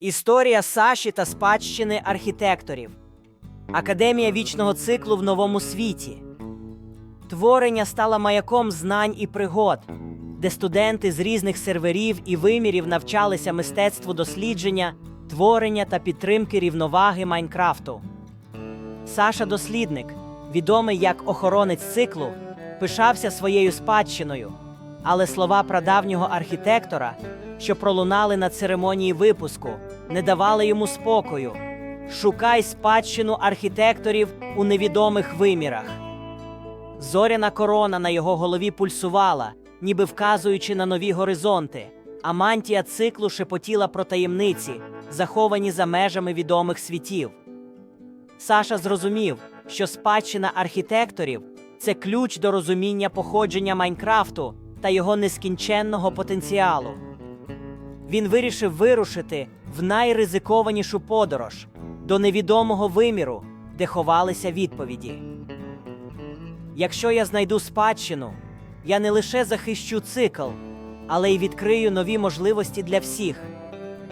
Історія Саші та спадщини архітекторів. Академія вічного циклу в новому світі. Творення стало маяком знань і пригод, де студенти з різних серверів і вимірів навчалися мистецтву дослідження, творення та підтримки рівноваги Майнкрафту. Саша Дослідник, відомий як охоронець циклу, пишався своєю спадщиною, але слова прадавнього архітектора, що пролунали на церемонії випуску, не давали йому спокою. Шукай спадщину архітекторів у невідомих вимірах. Зоряна корона на його голові пульсувала, ніби вказуючи на нові горизонти, а мантія циклу шепотіла про таємниці, заховані за межами відомих світів. Саша зрозумів, що спадщина архітекторів це ключ до розуміння походження Майнкрафту та його нескінченного потенціалу. Він вирішив вирушити в найризикованішу подорож до невідомого виміру, де ховалися відповіді. Якщо я знайду спадщину, я не лише захищу цикл, але й відкрию нові можливості для всіх,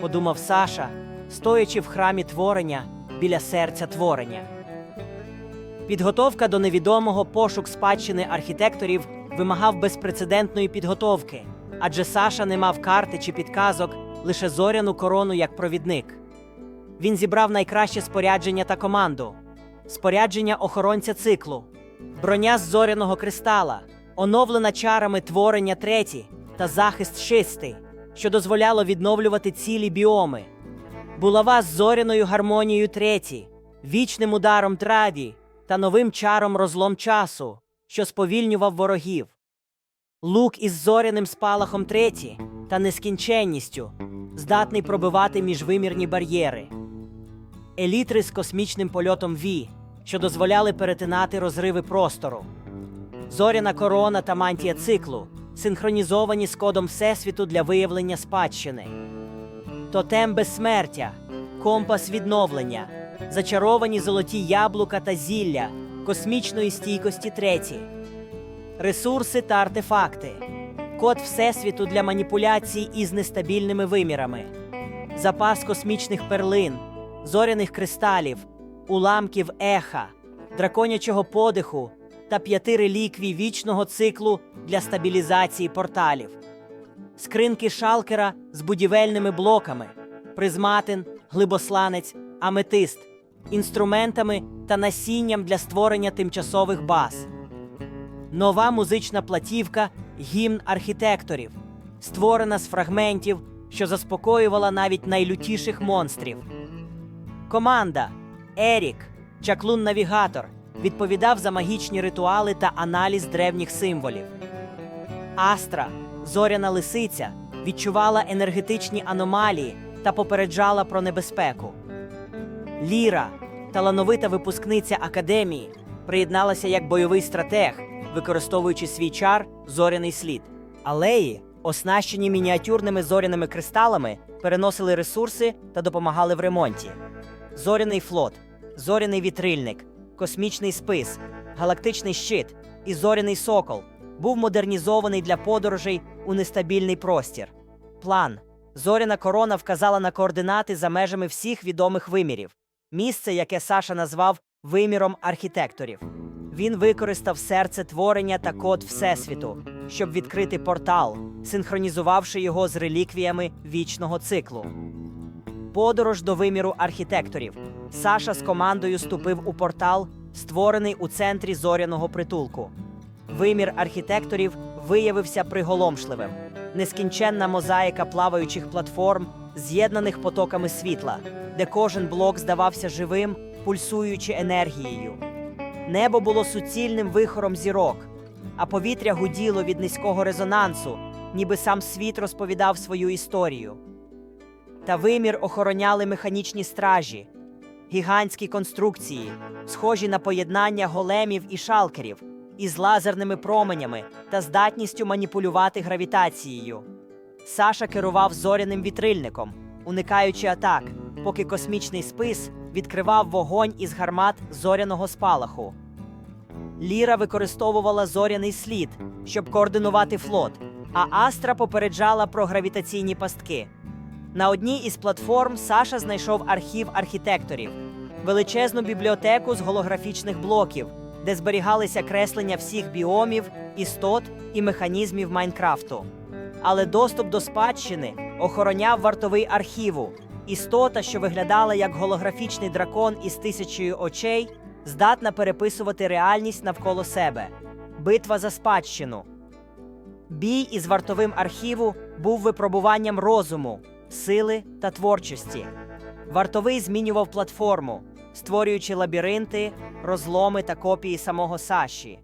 подумав Саша, стоячи в храмі творення біля серця творення. Підготовка до невідомого пошук спадщини архітекторів вимагав безпрецедентної підготовки, адже Саша не мав карти чи підказок, лише зоряну корону як провідник. Він зібрав найкраще спорядження та команду: спорядження охоронця циклу, броня з зоряного кристала, оновлена чарами творення треті та захист шистий, що дозволяло відновлювати цілі біоми, булава з зоряною гармонією треті, вічним ударом траді та новим чаром розлом часу, що сповільнював ворогів. Лук із зоряним спалахом треті та нескінченністю, здатний пробивати міжвимірні бар'єри. Елітри з космічним польотом Ві, що дозволяли перетинати розриви простору. Зоряна корона та мантія циклу, синхронізовані з кодом Всесвіту для виявлення спадщини. Тотем безсмертя, компас відновлення, зачаровані золоті яблука та зілля, космічної стійкості треті, ресурси та артефакти, код Всесвіту для маніпуляцій із нестабільними вимірами, запас космічних перлин, зоряних кристалів, уламків еха, драконячого подиху та п'яти реліквій вічного циклу для стабілізації порталів скринки шалкера з будівельними блоками, призматин, глибосланець, аметист, інструментами та насінням для створення тимчасових баз. Нова музична платівка гімн архітекторів, створена з фрагментів, що заспокоювала навіть найлютіших монстрів. Команда Ерік, чаклун-навігатор, відповідав за магічні ритуали та аналіз древніх символів. Астра, зоряна лисиця, відчувала енергетичні аномалії та попереджала про небезпеку. Ліра, талановита випускниця академії, приєдналася як бойовий стратег, використовуючи свій чар зоряний слід. Алеї, оснащені мініатюрними зоряними кристалами, переносили ресурси та допомагали в ремонті. Зоряний флот, зоряний вітрильник, космічний спис, галактичний щит і зоряний сокол був модернізований для подорожей у нестабільний простір. План зоряна корона вказала на координати за межами всіх відомих вимірів, місце, яке Саша назвав виміром архітекторів. Він використав серце творення та код Всесвіту, щоб відкрити портал, синхронізувавши його з реліквіями вічного циклу. Подорож до виміру архітекторів. Саша з командою ступив у портал, створений у центрі зоряного притулку. Вимір архітекторів виявився приголомшливим. Нескінченна мозаїка плаваючих платформ, з'єднаних потоками світла, де кожен блок здавався живим, пульсуючи енергією. Небо було суцільним вихором зірок, а повітря гуділо від низького резонансу, ніби сам світ розповідав свою історію. Та вимір охороняли механічні стражі, гігантські конструкції, схожі на поєднання големів і шалкерів, із лазерними променями та здатністю маніпулювати гравітацією. Саша керував зоряним вітрильником, уникаючи атак, поки космічний спис відкривав вогонь із гармат зоряного спалаху. Ліра використовувала зоряний слід, щоб координувати флот, а Астра попереджала про гравітаційні пастки. На одній із платформ Саша знайшов архів архітекторів, величезну бібліотеку з голографічних блоків, де зберігалися креслення всіх біомів, істот і механізмів Майнкрафту. Але доступ до спадщини охороняв вартовий архіву. Істота, що виглядала як голографічний дракон із тисячею очей, здатна переписувати реальність навколо себе. Битва за спадщину. Бій із вартовим архіву був випробуванням розуму, сили та творчості. Вартовий змінював платформу, створюючи лабіринти, розломи та копії самого Саші.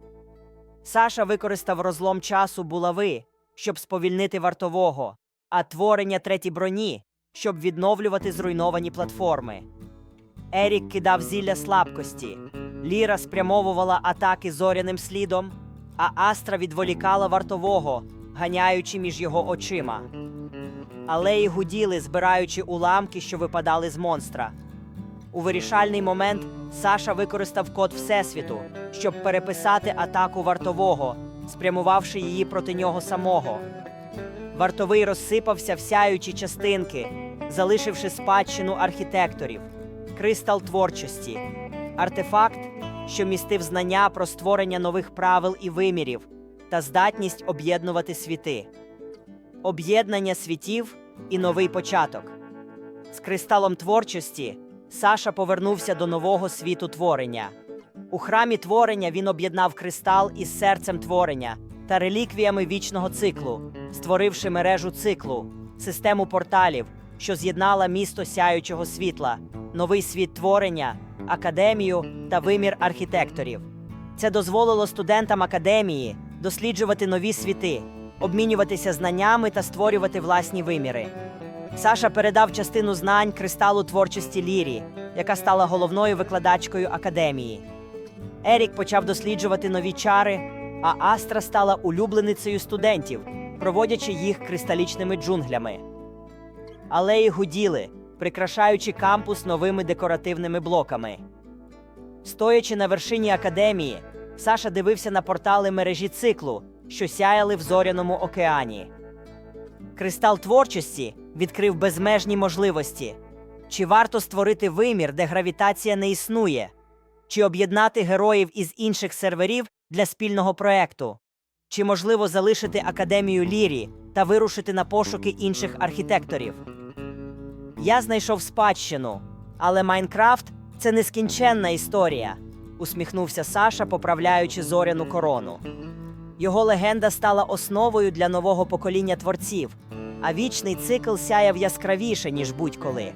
Саша використав розлом часу булави, щоб сповільнити вартового, а творення треті броні, щоб відновлювати зруйновані платформи. Ерік кидав зілля слабкості, Ліра спрямовувала атаки зоряним слідом, а Астра відволікала вартового, ганяючи між його очима. Алеї гуділи, збираючи уламки, що випадали з монстра. У вирішальний момент Саша використав код Всесвіту, щоб переписати атаку вартового, спрямувавши її проти нього самого. Вартовий розсипався в сяючі частинки, залишивши спадщину архітекторів, кристал творчості, артефакт, що містив знання про створення нових правил і вимірів та здатність об'єднувати світи, об'єднання світів і новий початок. З кристалом творчості Саша повернувся до нового світу творення. У храмі творення він об'єднав кристал із серцем творення та реліквіями вічного циклу, створивши мережу циклу, систему порталів, що з'єднала місто сяючого світла, новий світ творення, академію та вимір архітекторів. Це дозволило студентам академії досліджувати нові світи, обмінюватися знаннями та створювати власні виміри. Саша передав частину знань кристалу творчості Лірі, яка стала головною викладачкою академії. Ерік почав досліджувати нові чари, а Астра стала улюбленицею студентів, проводячи їх кристалічними джунглями. Алеї гуділи, прикрашаючи кампус новими декоративними блоками. Стоячи на вершині академії, Саша дивився на портали мережі циклу, що сяяли в зоряному океані. Кристал творчості відкрив безмежні можливості. Чи варто створити вимір, де гравітація не існує? Чи об'єднати героїв із інших серверів для спільного проекту? Чи можливо залишити академію Лірі та вирушити на пошуки інших архітекторів? Я знайшов спадщину, але Майнкрафт це нескінченна історія, усміхнувся Саша, поправляючи зоряну корону. Його легенда стала основою для нового покоління творців, а вічний цикл сяяв яскравіше, ніж будь-коли.